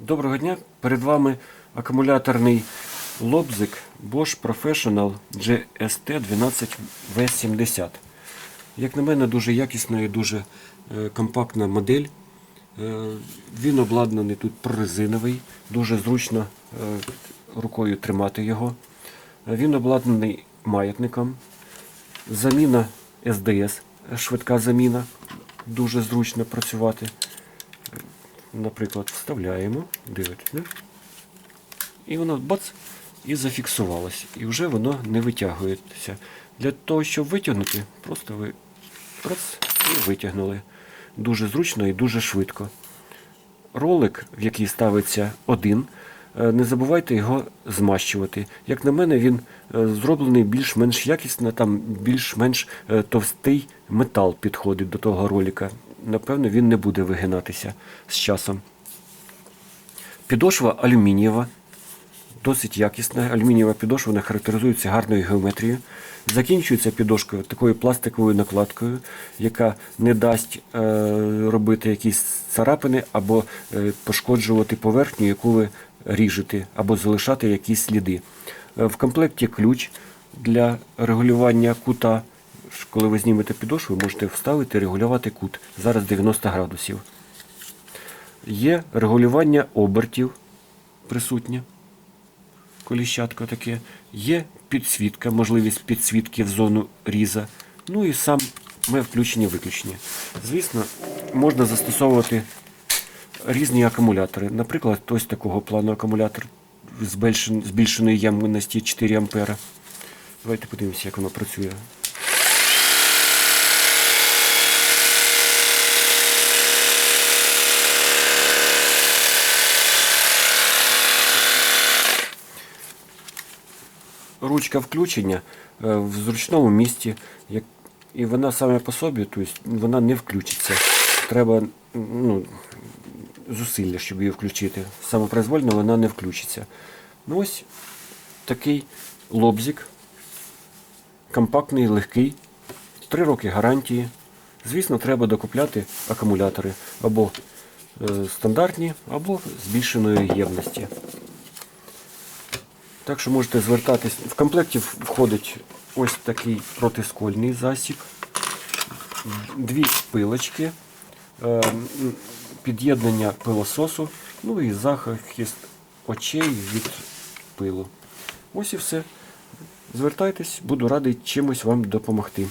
Доброго дня! Перед вами акумуляторний лобзик Bosch Professional GST12V70. Як на мене, дуже якісна і дуже е, компактна модель. Е, Він обладнаний тут прорезиновий, дуже зручно е, рукою тримати його. Він обладнаний маятником. Заміна SDS, швидка заміна. Дуже зручно працювати наприклад, вставляємо, дивитесь, да? і воно бац, і зафіксувалось. І вже воно не витягується. Для того, щоб витягнути, просто ви раз і витягнули. Дуже зручно і дуже швидко. Ролик, в який ставиться один, е, не забувайте його змащувати. Як на мене, він е, зроблений більш-менш якісно, там більш-менш е, товстий метал підходить до того ролика. Напевно, він не буде вигинатися з часом. Підошва алюмінієва, досить якісна. Алюмінієва підошва вона характеризується гарною геометрією. Закінчується підошкою такою пластиковою накладкою, яка не дасть е, робити якісь царапини або е, пошкоджувати поверхню, яку ви ріжете, або залишати якісь сліди. Е, в комплекті ключ для регулювання кута. Коли ви знімете підошву, ви можете вставити регулювати кут. Зараз 90 градусів. Є регулювання обертів присутнє. Коліщатко таке. Є підсвітка, можливість підсвітки в зону різа. Ну і саме включення-виключення. Звісно, можна застосовувати різні акумулятори. Наприклад, ось такого плану акумулятор збільшеної ємності 4 А. Давайте подивимося, як воно працює. Ручка включення е, в зручному місці, і вона саме по собі, тобто вона не включиться. Треба ну, зусилля, щоб її включити. Самопроизвольно вона не включиться. Ну ось такий лобзик, компактний, легкий, 3 роки гарантії. Звісно, треба докупляти акумулятори або е, стандартні, або збільшеної ємності. Так що можете звертатись. В комплекті входить ось такий протискольний засіб, дві пилочки, е, під'єднання пилососу, ну і захист очей від пилу. Ось і все. Звертайтесь, буду радий чимось вам допомогти.